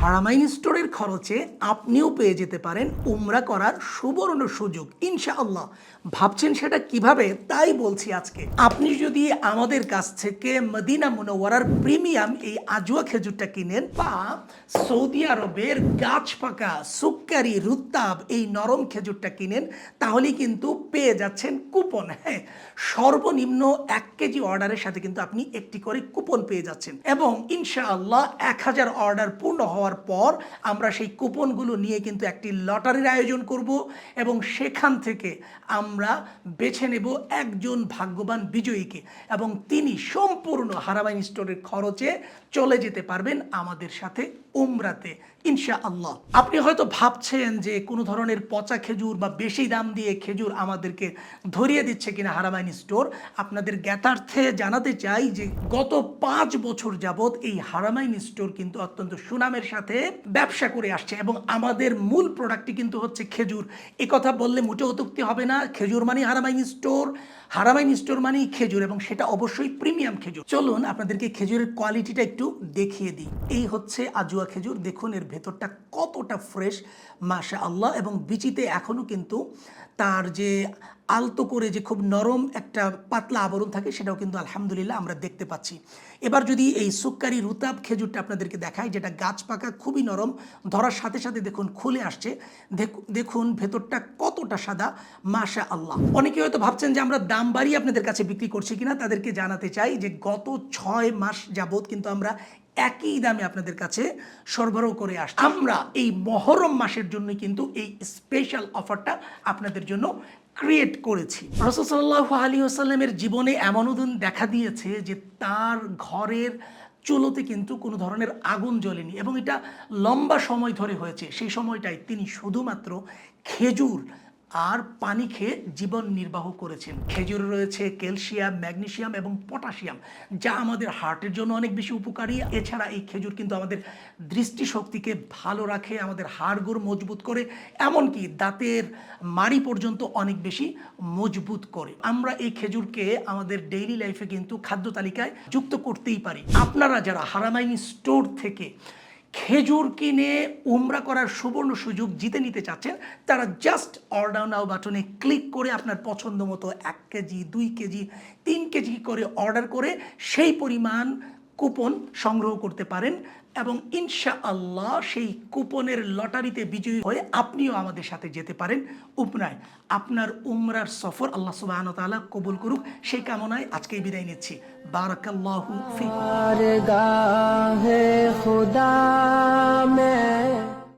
হারামাইন স্টোরের খরচে আপনিও পেয়ে যেতে পারেন উমরা করার সুবর্ণ সুযোগ, ইনশাআল্লাহ। ভাবছেন সেটা কীভাবে? তাই বলছি আজকে। আপনি যদি আমাদের কাছ থেকে মদিনা মুনওয়ারার প্রিমিয়াম এই আজুয়া খেজুরটা কিনেন, বা সৌদি আরবের গাছ পাকা সুক্কারি, রুত্তাব এই নরম খেজুরটা কিনেন তাহলে কিন্তু পেয়ে যাচ্ছেন কুপন। হ্যাঁ সর্বনিম্ন এক কেজি অর্ডারের সাথে কিন্তু আপনি একটি করে কুপন পেয়ে যাচ্ছেন। এবং ইনশাআল্লাহ এক হাজার অর্ডার পূর্ণ হওয়ার পর আমরা সেই কুপনগুলো নিয়ে কিন্তু একটি লটারির আয়োজন করব এবং সেখান থেকে আমরা বেছে নেব একজন ভাগ্যবান বিজয়ীকে এবং তিনি সম্পূর্ণ হারাবাইন স্টোরের খরচে চলে যেতে পারবেন আমাদের সাথে উমরাতে ইনশা আল্লাহ আপনি হয়তো ভাবছেন যে কোনো ধরনের পচা খেজুর বা বেশি দাম দিয়ে খেজুর আমাদেরকে ধরিয়ে দিচ্ছে কিনা হারামাইন স্টোর। আপনাদের জ্ঞাতার্থে জানাতে চাই যে গত পাঁচ বছর যাবৎ এই হারামাইন স্টোর কিন্তু অত্যন্ত সুনামের সাথে ব্যবসা করে আসছে এবং আমাদের মূল প্রোডাক্টটি কিন্তু হচ্ছে খেজুর। এ কথা বললে মোটেও অতুক্তি হবে না। খেজুর মানে হারামাইন স্টোর হারামাইন স্টোর মানেই খেজুর এবং সেটা অবশ্যই প্রিমিয়াম খেজুর। চলুন আপনাদেরকে খেজুরের কোয়ালিটিটা একটু দেখিয়ে দিই। এই হচ্ছে আজুয়া খেজুর। দেখুন, এর ভেতরটা কতটা ফ্রেশ মাশা আল্লাহ এবং বিচিতে এখনও কিন্তু তার যে আলতো করে যে খুব নরম একটা পাতলা আবরণ থাকে, সেটাও কিন্তু আলহামদুলিল্লাহ আমরা দেখতে পাচ্ছি। এবার যদি এই সুক্কারি রুতাব খেজুরটা আপনাদেরকে দেখাই, যেটা গাছ পাকা খুবই নরম। ধরার সাথে সাথে দেখুন খুলে আসছে। দেখুন ভেতরটা কতটা সাদা। মাশা আল্লাহ অনেকে হয়তো ভাবছেন যে আমরা দাম বাড়িয়ে আপনাদের কাছে বিক্রি করছি কিনা। তাদেরকে জানাতে চাই যে গত ছয় মাস যাবৎ কিন্তু আমরা একই দামে আপনাদের কাছে সরবরাহ করে আসছি। আমরা এই মহরম মাসের জন্য কিন্তু এই স্পেশাল অফারটা আপনাদের জন্য ক্রিয়েট করেছি। রসদাল্লাহ আলী আসাল্লামের জীবনে এমন দিন দেখা দিয়েছে যে তার ঘরের চুলোতে কিন্তু কোনো ধরনের আগুন জ্বলেনি এবং এটা লম্বা সময় ধরে হয়েছে। সেই সময়টায় তিনি শুধুমাত্র খেজুর আর পানি খেয়ে জীবন নির্বাহ করেছেন। খেজুরে রয়েছে, ক্যালসিয়াম ম্যাগনেশিয়াম এবং পটাশিয়াম, যা আমাদের হার্টের জন্য অনেক বেশি উপকারী। এছাড়া এই খেজুর কিন্তু আমাদের দৃষ্টিশক্তিকে ভালো রাখে, আমাদের হাড়গুড় মজবুত করে, এমনকি দাঁতের মাড়ি পর্যন্ত অনেক বেশি মজবুত করে। আমরা এই খেজুরকে আমাদের ডেইলি লাইফে কিন্তু খাদ্য তালিকায় যুক্ত করতেই পারি। আপনারা যারা হারামাইনি স্টোর থেকে খেজুর কিনে উমরা করার সুবর্ণ সুযোগ জিতে নিতে চাচ্ছেন, তারা জাস্ট অর্ডার নাও বাটনে ক্লিক করে আপনার পছন্দ মতো এক কেজি, দুই কেজি, তিন কেজি করে অর্ডার করে সেই পরিমাণ কুপন সংগ্রহ করতে পারেন এবং ইনশা আল্লাহ সেই কুপনের লটারিতে বিজয়ী হয়ে আপনিও আমাদের সাথে যেতে পারেন। উপনায়, আপনার উমরার সফর আল্লাহ সুবাহন তালা কবুল করুক। সেই কামনায় আজকে বিদায় নিচ্ছি। বারাকাল্লাহ